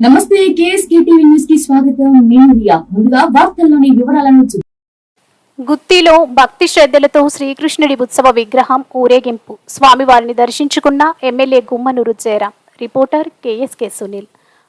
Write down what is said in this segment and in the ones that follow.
నమస్తే KSK TV న్యూస్కి స్వాగతం. నేను రియా. ముందుగా వార్తల్లోని వివరాలను చూ- గుత్తిలో భక్తి శ్రద్ధలతో శ్రీకృష్ణుడి ఉత్సవ విగ్రహం ఊరేగింపు. స్వామివారిని దర్శించుకున్న MLA Gummanur Jayaram reporter KSK Sunil.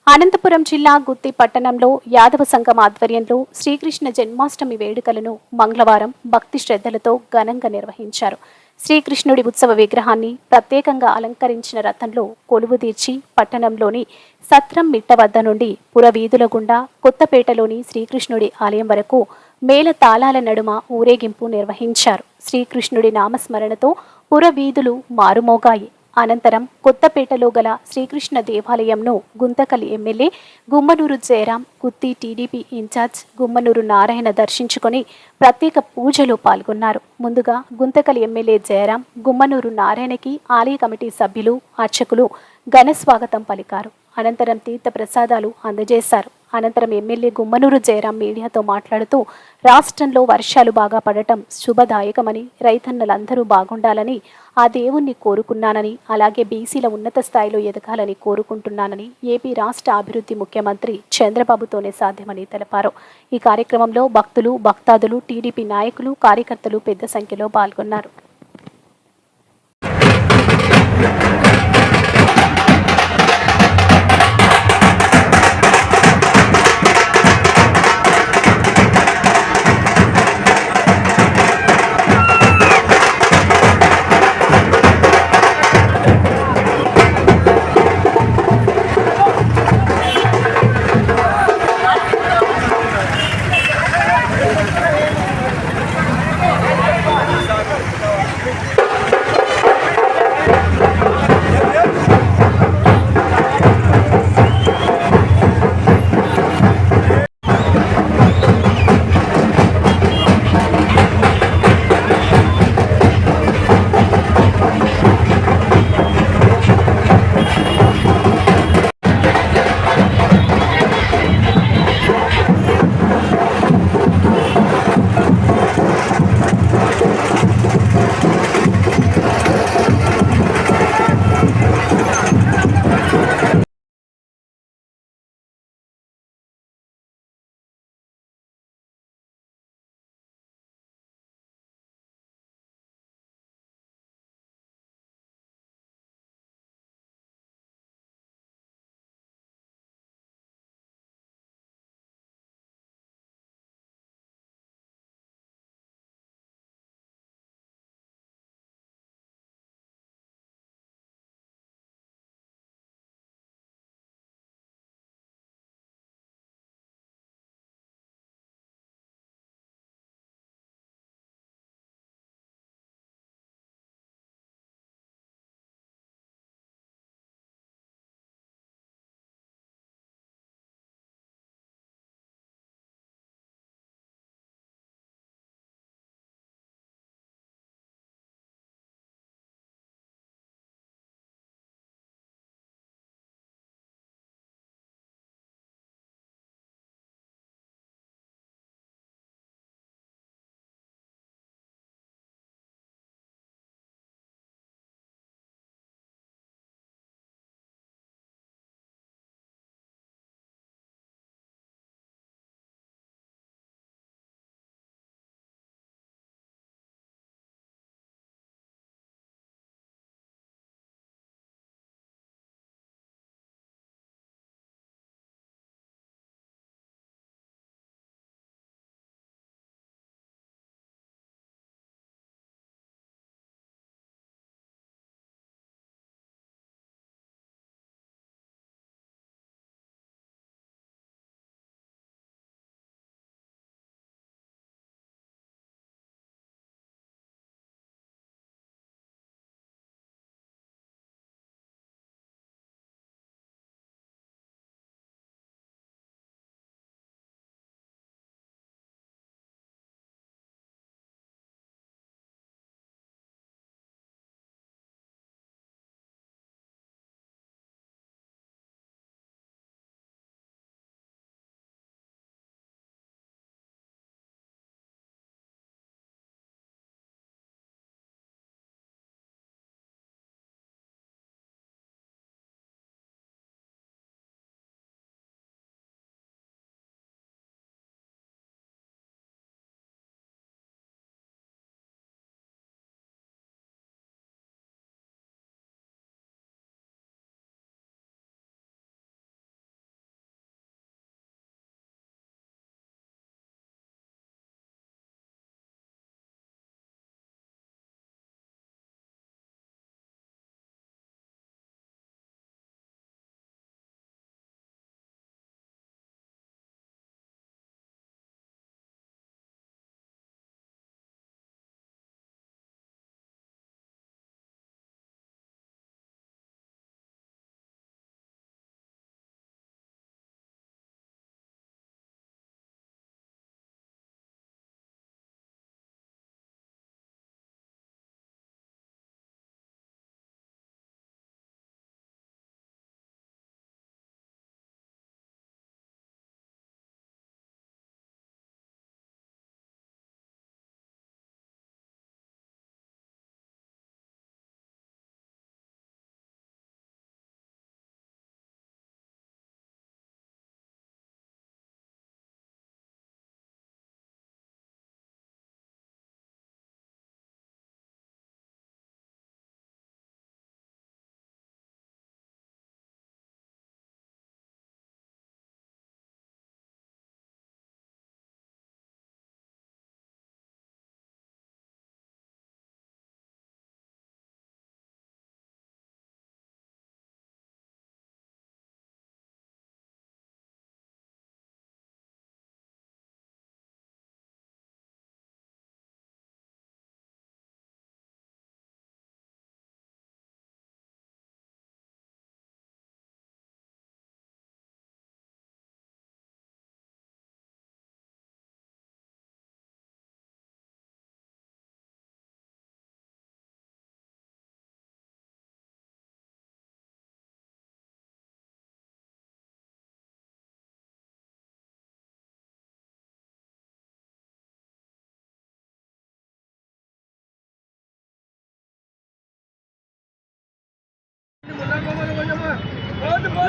Anantapur జిల్లా గుత్తి పట్టణంలో యాదవ సంఘం ఆధ్వర్యంలో శ్రీకృష్ణ జన్మాష్టమి వేడుకలను మంగళవారం భక్తి శ్రద్ధలతో ఘనంగా నిర్వహించారు. శ్రీకృష్ణుడి ఉత్సవ విగ్రహాన్ని ప్రత్యేకంగా అలంకరించిన రథంలో కొలువు తీర్చి పట్టణంలోని సత్రం మిట్ట వద్ద నుండి పురవీధుల గుండా కొత్తపేటలోని శ్రీకృష్ణుడి ఆలయం వరకు మేల తాళాల నడుమ ఊరేగింపు నిర్వహించారు. శ్రీకృష్ణుడి నామస్మరణతో పురవీధులు మారుమోగాయి. అనంతరం కొత్తపేటలో గల శ్రీకృష్ణ దేవాలయంను గుంతకలి ఎమ్మెల్యే గుమ్మనూరు జయరాం గుత్తి టీడీపీ ఇన్ఛార్జ్ గుమ్మనూరు నారాయణ దర్శించుకొని ప్రత్యేక పూజలో పాల్గొన్నారు. ముందుగా గుంతకలి ఎమ్మెల్యే జయరాం గుమ్మనూరు నారాయణకి ఆలయ కమిటీ సభ్యులు అర్చకులు ఘన స్వాగతం పలికారు. అనంతరం తీర్థ ప్రసాదాలు అందజేశారు. అనంతరం ఎమ్మెల్యే గుమ్మనూరు జయరాం మీడియాతో మాట్లాడుతూ రాష్ట్రంలో వర్షాలు బాగా పడటం శుభదాయకమని రైతన్నలందరూ బాగుండాలని ఆ దేవుణ్ణి కోరుకున్నానని అలాగే బీసీల ఉన్నత స్థాయిలో ఎదగాలని కోరుకుంటున్నానని ఏపీ రాష్ట్ర అభివృద్ధి ముఖ్యమంత్రి చంద్రబాబుతోనే సాధ్యమని తెలిపారు. ఈ కార్యక్రమంలో భక్తులు భక్తాదులు టీడీపీ నాయకులు కార్యకర్తలు పెద్ద సంఖ్యలో పాల్గొన్నారు.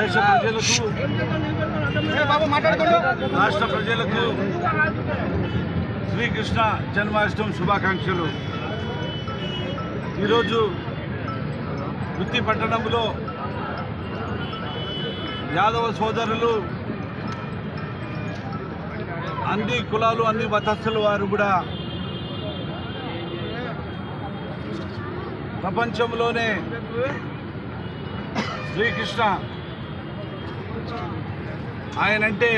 దేశ ప్రజలకు రాష్ట్ర ప్రజలకు శ్రీకృష్ణ జన్మాష్టమి శుభాకాంక్షలు. ఈరోజు వృత్తి పట్టణంలో యాదవ సోదరులు అన్ని కులాలు అన్ని మతస్థుల వారు కూడా ప్రపంచంలోనే శ్రీకృష్ణ ఆయనంటే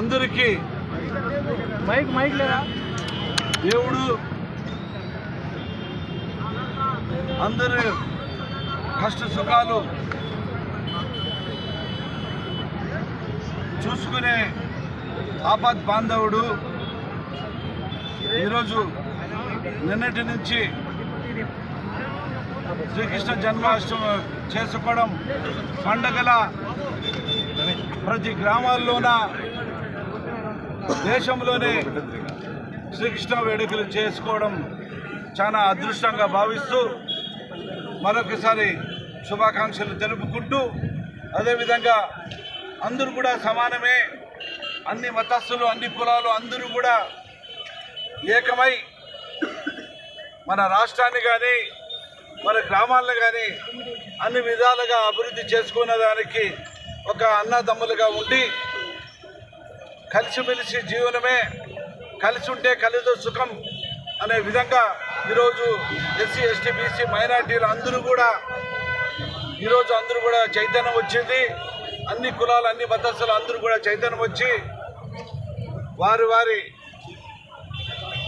అందరికీ మైక్ మైక్ లేదా దేవుడు అందరి కష్ట సుఖాలు చూసుకునే ఆపద్ బాంధవుడు. ఈరోజు నిన్నటి నుంచి శ్రీకృష్ణ జన్మాష్టమి చేసుకోవడం పండగల ప్రతి గ్రామాల్లోన దేశంలోనే శ్రీకృష్ణ వేడుకలు చేసుకోవడం చాలా అదృష్టంగా భావిస్తూ మరొకసారి శుభాకాంక్షలు తెలుపుకుంటూ అదేవిధంగా అందరూ కూడా సమానమే. అన్ని మతస్థులు అన్ని కులాలు అందరూ కూడా ఏకమై మన రాష్ట్రాన్ని కానీ మన గ్రామాల్లో కానీ అన్ని విధాలుగా అభివృద్ధి చేసుకున్న దానికి ఒక అన్నదమ్ములుగా ఉండి కలిసిమెలిసి జీవనమే కలిసి ఉంటే కలిదో సుఖం అనే విధంగా ఈరోజు ఎస్సీ ఎస్టీ బీసీ మైనార్టీలు అందరూ కూడా ఈరోజు అందరూ కూడా చైతన్యం వచ్చింది. అన్ని కులాలు అన్ని మతస్థులు అందరూ కూడా చైతన్యం వచ్చి వారి వారి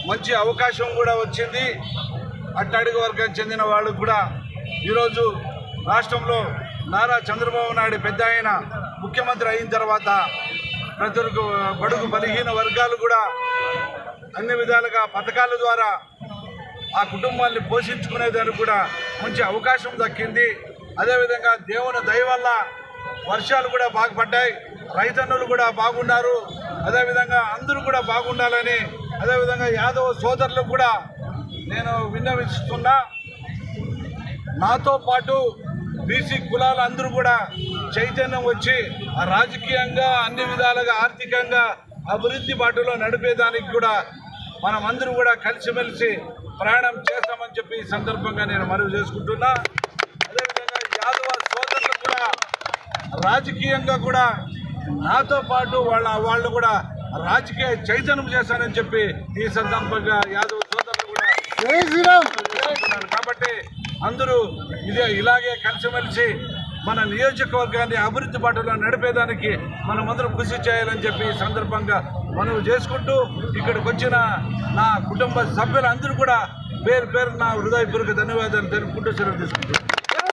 మంచి అవకాశం కూడా వచ్చింది. అట్టడుగు వర్గం చెందిన వాళ్ళు కూడా ఈరోజు రాష్ట్రంలో నారా చంద్రబాబు నాయుడు పెద్ద ఆయన ముఖ్యమంత్రి అయిన తర్వాత ప్రతి బడుగు బలహీన వర్గాలు కూడా అన్ని విధాలుగా పథకాల ద్వారా ఆ కుటుంబాన్ని పోషించుకునేదానికి కూడా మంచి అవకాశం దక్కింది. అదేవిధంగా దేవుని దయ వల్ల వర్షాలు కూడా బాగుపడ్డాయి రైతన్నులు కూడా బాగున్నారు. అదేవిధంగా అందరూ కూడా బాగుండాలని అదేవిధంగా యాదవ సోదరులకు కూడా నేను విన్నవిస్తున్నా నాతో పాటు బీసీ కులాలు అందరూ కూడా చైతన్యం వచ్చి ఆ రాజకీయంగా అన్ని విధాలుగా ఆర్థికంగా అభివృద్ధి బాటలో నడిపేదానికి కూడా మనం కూడా కలిసిమెలిసి ప్రయాణం చేస్తామని చెప్పి ఈ సందర్భంగా నేను మనవి చేసుకుంటున్నా. అదేవిధంగా యాదవ సోదరులు కూడా రాజకీయంగా కూడా నాతో పాటు వాళ్ళ వాళ్ళు కూడా రాజకీయ చైతన్యం చేశానని చెప్పి ఈ సందర్భంగా యాదవ్ కాబట్టి అందరూ ఇదే ఇలాగే కలిసిమెలిసి మన నియోజకవర్గాన్ని అభివృద్ధి బాటలో నడిపేదానికి మనమందరం కృషి చేయాలని చెప్పి ఈ సందర్భంగా మనం చేసుకుంటూ ఇక్కడికి వచ్చిన నా కుటుంబ సభ్యులందరూ కూడా పేరు పేరు నా హృదయపూర్వక ధన్యవాదాలు తెలుపుకుంటూ సెలవు తీసుకుంటున్నాను.